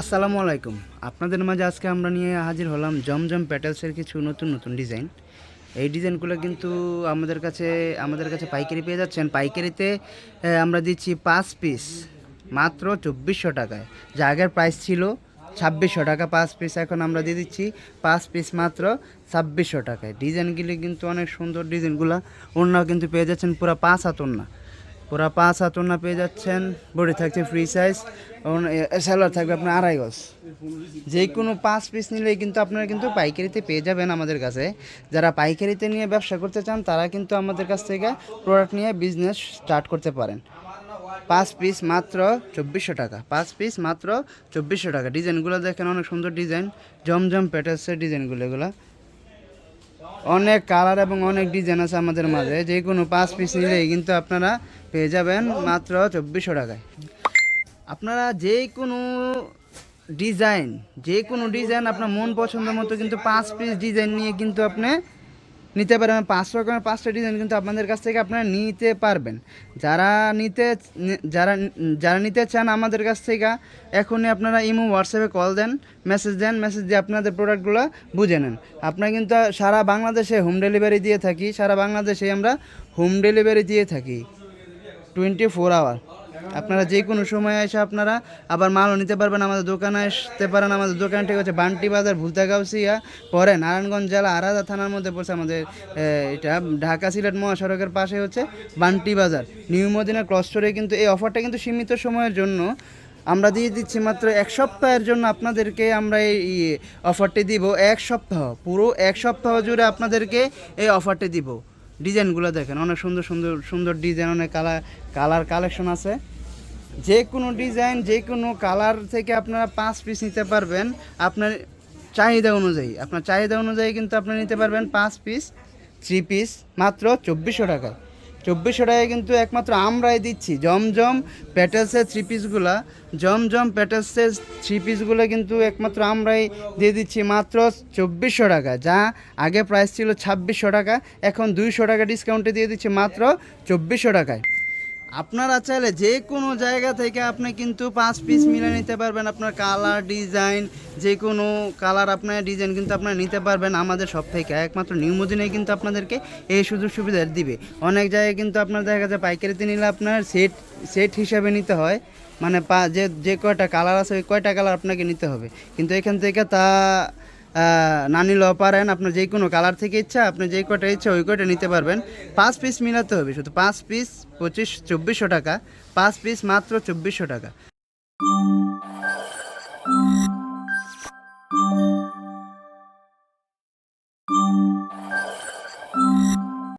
আসসালামু আলাইকুম। আপনাদের মাঝে আজকে আমরা নিয়ে হাজির হলাম জমজম প্যাটেলসের কিছু নতুন নতুন ডিজাইন। এই ডিজাইনগুলো কিন্তু আমাদের কাছে আমাদের কাছে পাইকারি পেয়ে যাচ্ছেন। পাইকারিতে আমরা দিচ্ছি পাঁচ পিস, মাত্র চব্বিশশো টাকায়। যা আগের প্রাইস ছিল ছাব্বিশশো টাকা পাঁচ পিস, এখন আমরা দিয়ে দিচ্ছি পাঁচ পিস মাত্র ছাব্বিশশো টাকায়। ডিজাইনগুলি কিন্তু অনেক সুন্দর ডিজাইনগুলো অন্যও কিন্তু পেয়ে যাচ্ছেন পুরো পাঁচ হাত ওড়না। পুরা পাঁচ হাত ওড়না পেয়ে যাচ্ছেন বডি থাকছে ফ্রি সাইজ স্যালোয়ার থাকবে আপনার আড়াই গজ। যে কোনো পাঁচ পিস নিলেই কিন্তু আপনারা কিন্তু পাইকারিতে পেয়ে যাবেন আমাদের কাছে। যারা পাইকারিতে নিয়ে ব্যবসা করতে চান, তারা কিন্তু আমাদের কাছ থেকে প্রোডাক্ট নিয়ে বিজনেস স্টার্ট করতে পারেন। পাঁচ পিস মাত্র চব্বিশশো টাকা। পাঁচ পিস মাত্র চব্বিশশো টাকা। ডিজাইনগুলো দেখেন, অনেক সুন্দর ডিজাইন জমজম প্যাটার্সের ডিজাইনগুলো এগুলো। অনেক কালার এবং অনেক ডিজাইন আছে আমাদের মাঝে। যে কোনো পাঁচ পিস নিলেই কিন্তু আপনারা পেয়ে যাবেন মাত্র চব্বিশশো টাকায়। আপনারা যে কোনো ডিজাইন, যে কোনো ডিজাইন আপনার মন পছন্দ মতো কিন্তু পাঁচ পিস ডিজাইন নিয়ে কিন্তু আপনি নিতে পারবেন। পাঁচ রকমের পাঁচটা ডিজাইন কিন্তু আপনাদের কাছ থেকে আপনারা নিতে পারবেন। যারা নিতে যারা যারা নিতে চান আমাদের কাছ থেকে, এখনই আপনারা ইমো হোয়াটসঅ্যাপে কল দেন মেসেজ দেন মেসেজ দিয়ে আপনাদের প্রোডাক্টগুলো বুঝে নেন। আপনারা কিন্তু সারা বাংলাদেশে হোম ডেলিভারি দিয়ে থাকি, সারা বাংলাদেশে আমরা হোম ডেলিভারি দিয়ে থাকি। টোয়েন্টি ফোর আওয়ার আপনারা যে কোনো সময় এসে আপনারা আবার মালও নিতে পারবেন, আমাদের দোকানে আসতে পারেন, আমাদের দোকান ঠিক হচ্ছে বান্টি বাজার ভুলতাগাউসিয়া পরে নারায়ণগঞ্জ জেলা, আরাদা থানার মধ্যে পড়ছে আমাদের এটা ঢাকা সিলেট মহাসড়কের পাশে হচ্ছে বান্টি বাজার। নিউ মদিনা ক্রস স্টোরে কিন্তু এই অফারটা কিন্তু সীমিত সময়ের জন্য আমরা দিয়ে দিচ্ছি মাত্র এক সপ্তাহের জন্য আপনাদেরকে আমরা এই অফারটি দিব এক সপ্তাহ, পুরো এক সপ্তাহ জুড়ে আপনাদেরকে এই অফারটি দিব। ডিজাইনগুলো দেখেন, অনেক সুন্দর সুন্দর সুন্দর ডিজাইন অনেক কালার কালার কালেকশন আছে। যে কোনো ডিজাইন যে কোনো কালার থেকে আপনারা পাঁচ পিস নিতে পারবেন। আপনার চাহিদা অনুযায়ী, আপনার চাহিদা অনুযায়ী কিন্তু আপনি নিতে পারবেন পাঁচ পিস থ্রি পিস মাত্র চব্বিশশো টাকায় চব্বিশশো টাকায় কিন্তু একমাত্র আমরাই দিচ্ছি। জমজম প্যাটেলসের থ্রি পিসগুলা জমজম প্যাটেলসের থ্রি পিসগুলো কিন্তু একমাত্র আমরাই দিয়ে দিচ্ছি মাত্র চব্বিশশো টাকা, যা আগে প্রাইস ছিল ছাব্বিশশো টাকা, এখন দুইশো টাকা ডিসকাউন্টে দিয়ে দিচ্ছি মাত্র চব্বিশশো টাকায়। আপনারা চাইলে যে কোনো জায়গা থেকে আপনি কিন্তু পাঁচ পিস মিলে নিতে পারবেন। আপনার কালার ডিজাইন যে কোনো কালার আপনার ডিজাইন কিন্তু আপনারা নিতে পারবেন আমাদের সব থেকে। একমাত্র নিউমোদিনে কিন্তু আপনাদেরকে এই সুযোগ সুবিধা দিবে। অনেক জায়গায় কিন্তু আপনার দেখা যায় পাইকারিতে নিলে আপনার সেট সেট হিসাবে নিতে হয়। মানে যে যে কয়টা কালার আছে, ওই কয়টা কালার আপনাকে নিতে হবে। কিন্তু এখান থেকে তা না নিলেও পারেন। আপনার যে কোনো কালার থেকে ইচ্ছা, আপনি যে কটা ইচ্ছা ওই কটা নিতে পারবেন। পাঁচ পিস মিলাতে হবে, শুধু পাঁচ পিস পঁচিশ, চব্বিশশো টাকা। পাঁচ পিস মাত্র চব্বিশশো টাকা।